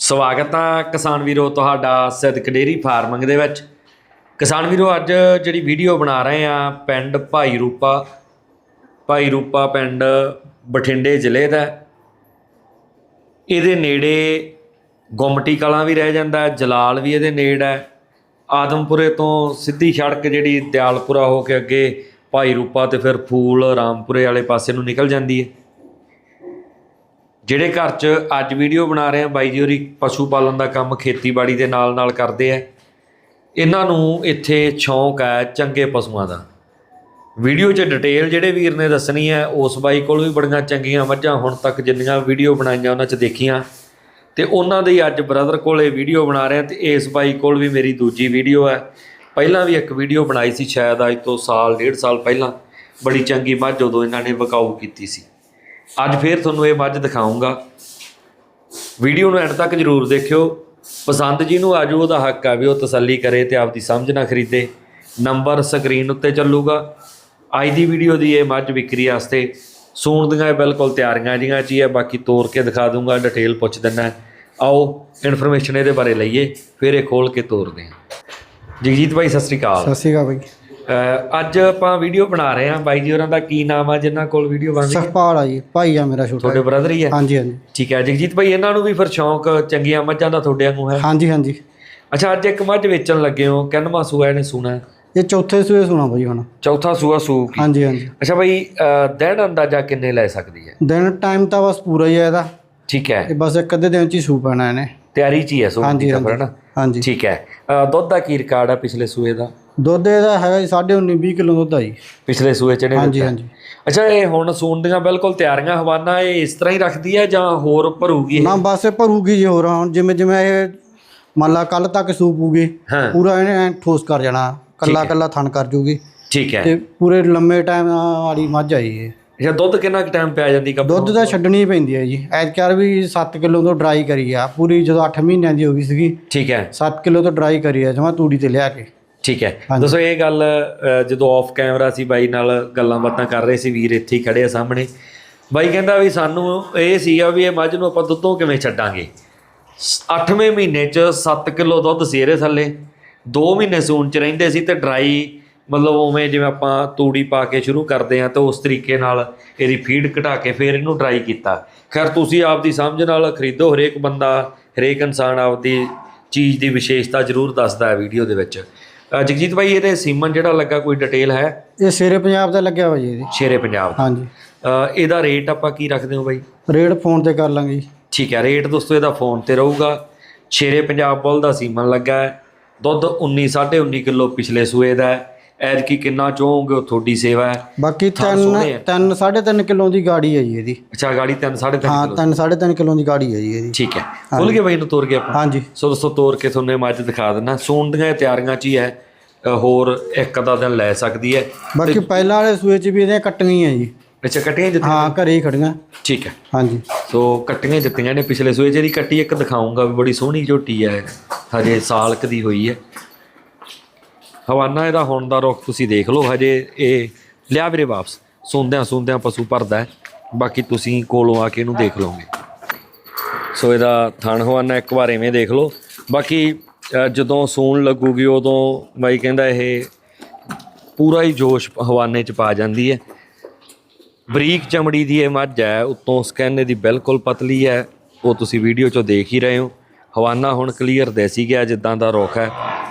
ਸਵਾਗਤ ਆ ਕਿਸਾਨ ਵੀਰੋ ਤੁਹਾਡਾ ਸਿੱਧਕ ਡੇਰੀ ਫਾਰਮਿੰਗ ਦੇ ਵਿੱਚ। ਕਿਸਾਨ ਵੀਰੋ, ਅੱਜ ਜਿਹੜੀ ਵੀਡੀਓ ਬਣਾ ਰਹੇ ਆ ਪਿੰਡ ਭਾਈ ਰੂਪਾ ਭਾਈ ਰੂਪਾ ਪਿੰਡ ਬਠਿੰਡੇ ਜ਼ਿਲ੍ਹੇ ਦਾ। ਇਹਦੇ ਨੇੜੇ ਗੁੰਮਟੀ ਕਲਾਂ ਵੀ ਰਹਿ ਜਾਂਦਾ, ਜਲਾਲ ਵੀ ਇਹਦੇ ਨੇੜੇ ਹੈ। ਆਦਮਪੁਰੇ ਤੋਂ ਸਿੱਧੀ ਸੜਕ ਜਿਹੜੀ ਦਿਆਲਪੁਰਾ ਹੋ ਕੇ ਅੱਗੇ ਭਾਈ ਰੂਪਾ ਤੇ ਫਿਰ ਫੂਲ ਰਾਮਪੁਰੇ ਵਾਲੇ ਪਾਸੇ ਨੂੰ ਨਿਕਲ ਜਾਂਦੀ ਹੈ। ਜਿਹੜੇ ਘਰ 'ਚ ਅੱਜ ਵੀਡੀਓ ਬਣਾ ਰਹੇ ਆ, ਬਾਈ ਜੀ ਹੋਰੀ ਪਸ਼ੂ ਪਾਲਣ ਦਾ ਕੰਮ ਖੇਤੀਬਾੜੀ ਦੇ ਨਾਲ ਨਾਲ ਕਰਦੇ ਆ। ਇਹਨਾਂ ਨੂੰ ਇੱਥੇ ਸ਼ੌਂਕ ਹੈ ਚੰਗੇ ਪਸ਼ੂਆਂ ਦਾ। ਵੀਡੀਓ 'ਚ ਡਿਟੇਲ ਜਿਹੜੇ ਵੀਰ ਨੇ ਦੱਸਣੀ ਹੈ ਉਸ ਬਾਈ ਕੋਲ ਵੀ ਬੜੀਆਂ ਚੰਗੀਆਂ ਮੱਝਾਂ ਹੁਣ ਤੱਕ ਜਿੰਨੀਆਂ ਵੀਡੀਓ ਬਣਾਈਆਂ ਉਹਨਾਂ 'ਚ ਦੇਖੀਆਂ। ਤੇ ਉਹਨਾਂ ਦੇ ਅੱਜ ਬ੍ਰਦਰ ਕੋਲ ਇਹ ਵੀਡੀਓ ਬਣਾ ਰਹੇ ਆ ਤੇ ਇਸ ਬਾਈ ਕੋਲ ਵੀ ਮੇਰੀ ਦੂਜੀ ਵੀਡੀਓ ਹੈ ਪਹਿਲਾਂ ਵੀ ਇੱਕ ਵੀਡੀਓ ਬਣਾਈ ਸੀ ਸ਼ਾਇਦ ਅੱਜ ਤੋਂ ਸਾਲ, ਡੇਢ ਸਾਲ ਪਹਿਲਾਂ। ਬੜੀ ਚੰਗੀ ਮੱਝ ਉਦੋਂ ਇਹਨਾਂ ਨੇ ਵਿਕਾਊ ਕੀਤੀ ਸੀ। ਅੱਜ ਫੇਰ ਤੁਹਾਨੂੰ ਇਹ ਮੱਝ ਦਿਖਾਉਂਗਾ। ਵੀਡੀਓ ਨੂੰ ਐਂਡ ਤੱਕ ਜਰੂਰ ਦੇਖਿਓ। ਪਸੰਦ ਜੀ ਨੂੰ ਆਜੂ ਉਹਦਾ ਹੱਕ ਆ ਵੀ ਉਹ ਤਸੱਲੀ ਕਰੇ ਤੇ ਆਪਦੀ ਸਮਝ ਨਾ ਖਰੀਦੇ। ਨੰਬਰ ਸਕਰੀਨ ਉੱਤੇ ਚੱਲੂਗਾ। ਅੱਜ ਦੀ ਵੀਡੀਓ ਦੀ ਇਹ ਮੱਝ ਵਿਕਰੀ ਵਾਸਤੇ ਸੂਣ ਦੀਆਂ ਬਿਲਕੁਲ ਤਿਆਰੀਆਂ ਜੀਆਂ ਚ ਹੈ ਬਾਕੀ ਤੋਰ ਕੇ ਦਿਖਾ ਦੂੰਗਾ, ਡਿਟੇਲ ਪੁੱਛ ਦਿੰਨਾ ਆਓ ਇਨਫੋਰਮੇਸ਼ਨ ਇਹਦੇ ਬਾਰੇ ਲਈਏ, ਫਿਰ ਇਹ ਖੋਲ ਕੇ ਤੋਰਦੇ ਹਾਂ। ਜਗਜੀਤ ਭਾਈ, ਸਤਿ ਸ੍ਰੀ ਅਕਾਲ। ਸਤਿ ਸ਼੍ਰੀ ਅਕਾਲ ਬਾਈ ਅੱਜ ਆਪਾਂ ਵੀਡੀਓ ਬਣਾ ਰਹੇ ਹਾਂ। ਬਾਈ ਜੀ ਹੋਰਾਂ ਦਾ ਕੀ ਨਾਮ ਆ? ਜਿਨ੍ਹਾਂ ਕੋਲ ਵੀਡੀਓ ਬਣਦੀ ਹੈ? ਸਖਪਾਲ ਆ ਜੀ ਭਾਈ ਆ ਮੇਰਾ ਛੋਟਾ ਤੁਹਾਡੇ ਬ੍ਰਦਰ ਹੀ ਹੈ? ਹਾਂਜੀ ਹਾਂਜੀ। ਠੀਕ ਹੈ। ਜਗਜੀਤ ਭਾਈ ਇਹਨਾਂ ਨੂੰ ਵੀ ਫਿਰ ਸ਼ੌਂਕ ਚੰਗੀਆਂ ਮੱਝਾਂ ਦਾ ਤੁਹਾਡੇ ਵਾਂਗੂ ਹੈ? ਹਾਂਜੀ ਹਾਂਜੀ। ਅੱਛਾ ਅੱਜ ਇੱਕ ਮੱਝ ਵੇਚਣ ਲੱਗੇ ਹੋ। ਕਿੰਨਵਾਂ ਸੂਆ ਇਹਨੇ ਸੂਣਾ? ਹੈ? ਇਹ ਚੌਥੇ ਸੂਏ ਸੁਣਾ ਬਾਈ ਹੁਣ। ਚੌਥਾ ਸੂਆ ਸੂ ਕੀ? ਹਾਂਜੀ ਹਾਂਜੀ। ਅੱਛਾ ਭਾਈ ਦਿਨ ਅੰਦਾਜ਼ਾ ਕਿੰਨੇ ਲੈ ਸਕਦੀ ਹੈ? ਦਿਨ ਟਾਈਮ ਤਾਂ ਬਸ ਪੂਰਾ ਹੀ ਹੈ ਇਹਦਾ। ਠੀਕ ਹੈ। ਇਹ ਬਸ ਇੱਕ ਅੱਧੇ ਦਿਨ ਚ ਹੀ ਸੂ ਪੈਣਾ ਇਹਨੇ। ਤਿਆਰੀ ਚ ਹੀ ਹੈ ਸੂ? ਹਾਂਜੀ, ਹਾਂਜੀ। ਠੀਕ ਹੈ। ਦੁੱਧ ਦਾ ਕੀ ਰਿਕਾਰਡ ਹੈ ਪਿਛਲੇ ਸੂਏ ਦਾ? ਦੁੱਧ ਇਹਦਾ ਹੈਗਾ ਜੀ 19.5 20 ਕਿਲੋ ਦੁੱਧ ਆ ਜੀ। ਪਿਛਲੇ ਸੂਏ ਚ ਹਾਂਜੀ ਹਾਂਜੀ। ਅੱਛਾ ਇਹ ਹੁਣ ਸੂਣ ਦੀਆਂ ਬਿਲਕੁਲ ਤਿਆਰੀਆਂ ਹਵਾਨਾ ਇਹ ਇਸ ਤਰ੍ਹਾਂ ਹੀ ਰੱਖਦੀ ਹੈ ਜਾਂ ਹੋਰ ਭਰੂਗੀ ਇਹ? ਨਾ ਬਸ ਇਹ ਭਰੂਗੀ ਜੀ ਹੋਰ ਹੁਣ ਜਿਵੇਂ ਜਿਵੇਂ ਇਹ ਮੰਨ ਲਾ ਕੱਲ ਤੱਕ ਸੂ ਪੂਗੀ ਹਾਂ। ਪੂਰਾ ਇਹਨੇ ਐਂ ਠੋਸ ਕਰ ਜਾਣਾ ਕੱਲਾ ਕੱਲਾ ਥਣ ਕਰ ਜੂਗੀ। ਠੀਕ ਹੈ। ਤੇ ਪੂਰੇ ਲੰਮੇ ਟਾਈਮ ਵਾਲੀ ਮੱਝ ਆ ਜੀ ਇਹ। ਅੱਛਾ ਦੁੱਧ ਕਿੰਨਾ ਕੁ ਟਾਈਮ ਪਿਆ ਜਾਂਦੀ ਕੱਪ ਦੁੱਧ ਤਾਂ ਛੱਡਣੀ ਪੈਂਦੀ ਹੈ ਜੀ। ਐਤਕਾਰ ਵੀ 7 ਕਿਲੋ ਤੋਂ ਡਰਾਈ ਕਰੀ ਆ। ਪੂਰੀ ਜਦੋਂ 8 ਮਹੀਨਿਆਂ ਦੀ ਹੋ ਗਈ ਸੀਗੀ ਠੀਕ ਹੈ। 7 ਕਿਲੋ ਤੋਂ ਡਰਾਈ ਕਰੀ ਆ ਜਮਾ ਤੂੜੀ ਤੇ ਲਿਆ ਕੇ। ਠੀਕ ਹੈ। ਦੱਸੋ ਇਹ ਗੱਲ ਜਦੋਂ ਆਫ ਕੈਮਰਾ ਸੀ ਬਾਈ ਨਾਲ ਗੱਲਾਂ ਬਾਤਾਂ ਕਰ ਰਹੇ ਸੀ ਵੀਰ ਇੱਥੇ ਹੀ ਖੜੇ ਆ ਸਾਹਮਣੇ। ਬਾਈ ਕਹਿੰਦਾ ਵੀ ਸਾਨੂੰ ਇਹ ਸੀਗਾ ਵੀ ਇਹ ਮੱਝ ਨੂੰ ਆਪਾਂ ਦੁੱਧੋਂ ਕਿਵੇਂ ਛੱਡਾਂਗੇ? 8ਵੇਂ ਮਹੀਨੇ ਚ 7 ਕਿਲੋ ਦੁੱਧ ਸੇਰੇ ਥੱਲੇ। 2 ਮਹੀਨੇ ਸੂਣ ਚ ਰਹਿੰਦੇ ਸੀ ਤੇ ਡਰਾਈ ਮਤਲਬ ਉਵੇਂ ਜਿਵੇਂ ਆਪਾਂ ਤੂੜੀ ਪਾ ਕੇ ਸ਼ੁਰੂ ਕਰਦੇ ਆ ਤਾਂ ਉਸ ਤਰੀਕੇ ਨਾਲ ਇਹਦੀ ਫੀਡ ਘਟਾ ਕੇ ਫਿਰ ਇਹਨੂੰ ਡਰਾਈ ਕੀਤਾ। ਖੈਰ ਤੁਸੀਂ ਆਪਦੀ ਸਮਝ ਨਾਲ ਖਰੀਦੋ ਹਰੇਕ ਬੰਦਾ ਹਰੇਕ ਇਨਸਾਨ ਆਪਦੀ ਚੀਜ਼ ਦੀ ਵਿਸ਼ੇਸ਼ਤਾ ਜ਼ਰੂਰ ਦੱਸਦਾ ਹੈ ਵੀਡੀਓ ਦੇ ਵਿੱਚ। ਜਗਜੀਤ ਭਾਈ ਇਹਦੇ ਸੀਮਨ ਜਿਹੜਾ ਲੱਗਾ ਕੋਈ ਡਿਟੇਲ ਹੈ? ਇਹ ਸ਼ੇਰੇ ਪੰਜਾਬ ਦਾ ਲੱਗਿਆ ਵਾ ਜੀ ਇਹਦੀ। ਸ਼ੇਰੇ ਪੰਜਾਬ ਦਾ। ਹਾਂਜੀ। ਅ, ਇਹਦਾ ਰੇਟ ਆਪਾਂ ਕੀ ਰੱਖਦੇ ਹਾਂ ਬਾਈ? ਰੇਟ ਫੋਨ ਤੇ ਕਰ ਲਾਂਗੇ ਜੀ। ਠੀਕ ਹੈ ਰੇਟ ਦੋਸਤੋ ਇਹਦਾ ਫੋਨ ਤੇ ਰਹੂਗਾ। ਸ਼ੇਰੇ ਪੰਜਾਬ ਬੁੱਲ ਦਾ ਸੀਮਨ ਲੱਗਾ ਹੈ। ਦੁੱਧ 19 19.5 ਕਿਲੋ ਪਿਛਲੇ ਸੂਏ ਦਾ ਹੈ। ਐਤਕੀ ਕਿੰਨਾ ਚਾਹੋਗੇ ਉਹ ਤੁਹਾਡੀ ਸੇਵਾ ਹੈ। ਬਾਕੀ ਥਣ ਸੋਹਣੇ ਆ। 3 3 3.5 ਕਿਲੋ ਦੀ ਗਾੜੀ ਹੈ ਜੀ ਇਹਦੀ। ਅੱਛਾ ਗਾੜੀ 3 3.5 ਹਾਂ ਕਿਲੋ 3 3.5 ਕਿਲੋ ਦੀ ਗਾੜੀ ਹੈ ਜੀ ਇਹਦੀ। ਠੀਕ ਹੈ। ਖੁੱਲ ਕੇ ਬਾਈ ਨੂੰ ਤੋਰ ਕੇ ਆਪਾਂ। ਹਾਂਜੀ। ਸੋ ਦੋਸਤੋ ਤੋਰ ਕੇ ਤੁਹਾਨੂੰ ਇਹ ਮੱਝ ਦਿਖਾ ਦਿੰਦਾ। ਸੂਣ ਦੀਆਂ ਤਿਆਰੀਆਂ ਚ ਹੀ ਹੈ। ਅ, ਹੋਰ ਇੱਕ ਅੱਧਾ ਦਿਨ ਲੈ ਸਕਦੀ ਹੈ। ਬਾਕੀ ਪਹਿਲਾਂ ਵਾਲੇ ਸੂਏ ਚ ਵੀ ਇਹਦੀਆਂ ਕੱਟਣੀਆਂ ਜੀ। ਅੱਛਾ ਕੱਟੀਆਂ ਜਿੱਥੇ ਹਾਂ ਘਰੇ ਹੀ ਖੜੀਆਂ। ਠੀਕ ਹੈ। ਹਾਂਜੀ। ਸੋ ਕੱਟੀਆਂ ਜਿੱਤੀਆਂ ਨੇ। ਪਿਛਲੇ ਸੂਏ ਜਿਹੜੀ ਕੱਟੀ ਇੱਕ ਦਿਖਾਉਂਗਾ ਵੀ ਬੜੀ ਸੋਹਣੀ ਝੋਟੀ ਹੈ। ਹਜੇ ਸਾਲ ਕੁ ਦੀ ਹੋਈ ਹੈ। ਹਵਾਨਾ ਇਹਦਾ ਹੋਣ ਦਾ ਰੁੱਖ ਤੁਸੀਂ ਦੇਖ ਲਓ, ਹਜੇ ਇਹ ਲਿਆ ਵੀਰੇ ਵਾਪਸ। ਸੁੰਦਿਆਂ ਸੁੰਦਿਆਂ ਪਸ਼ੂ ਭਰਦਾ ਬਾਕੀ ਤੁਸੀਂ ਕੋਲੋਂ ਆ ਕੇ ਇਹਨੂੰ ਦੇਖ ਲਓਗੇ। ਸੋ ਇਹਦਾ ਥਣ ਹਵਾਨਾ ਇੱਕ ਵਾਰ ਐਵੇਂ ਦੇਖ ਲਓ। ਬਾਕੀ ਜਦੋਂ ਸੂਣ ਲੱਗੂਗੀ, ਉਦੋਂ ਬਾਈ ਕਹਿੰਦਾ ਇਹ ਪੂਰਾ ਹੀ ਜੋਸ਼ ਹਵਾਨੇ ਚ ਪਾ ਜਾਂਦੀ ਹੈ। ਬਰੀਕ ਚਮੜੀ ਦੀ ਇਹ ਮੱਝ ਹੈ, ਉੱਤੋਂ ਸਕੈਨ ਦੀ ਬਿਲਕੁਲ ਪਤਲੀ ਹੈ। ਉਹ ਤੁਸੀਂ ਵੀਡੀਓ 'ਚੋਂ ਦੇਖ ਹੀ ਰਹੇ ਹੋ। ਹਵਾਨਾ ਹੁਣ ਕਲੀਅਰ ਦੇਸੀ ਗਿਆ, ਜਿੱਦਾਂ ਦਾ ਰੁੱਖ ਹੈ।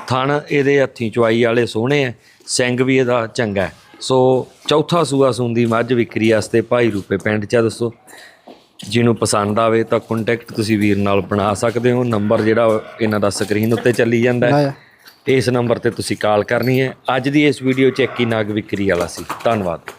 ਥਣ ਇਹਦੇ ਹੱਥੀਂ ਚੁਆਈ ਵਾਲੇ ਸੋਹਣੇ ਹੈ ਸਿੰਘ ਵੀ ਇਹਦਾ ਚੰਗਾ ਹੈ। ਸੋ ਚੌਥਾ ਸੂਆ ਸੂੰਦੀ ਮੱਝ ਵਿਕਰੀ ਵਾਸਤੇ ਭਾਈ ਰੂਪੇ ਪਿੰਡ 'ਚ ਆ ਦੱਸੋ ਜਿਹਨੂੰ ਪਸੰਦ ਆਵੇ ਤਾਂ ਕੰਟੈਕਟ ਤੁਸੀਂ ਵੀਰ ਨਾਲ ਬਣਾ ਸਕਦੇ ਹੋ। ਨੰਬਰ ਜਿਹੜਾ ਇਹਨਾਂ ਦਾ ਸਕਰੀਨ ਉੱਤੇ ਚੱਲੀ ਜਾਂਦਾ ਹੈ। ਇਸ ਨੰਬਰ ਤੇ ਤੁਸੀਂ ਕਾਲ ਕਰਨੀ ਹੈ। ਅੱਜ ਦੀ ਇਸ ਵੀਡੀਓ 'ਚ ਇੱਕ ਹੀ ਨਾਗ ਵਿਕਰੀ ਵਾਲਾ ਸੀ। ਧੰਨਵਾਦ।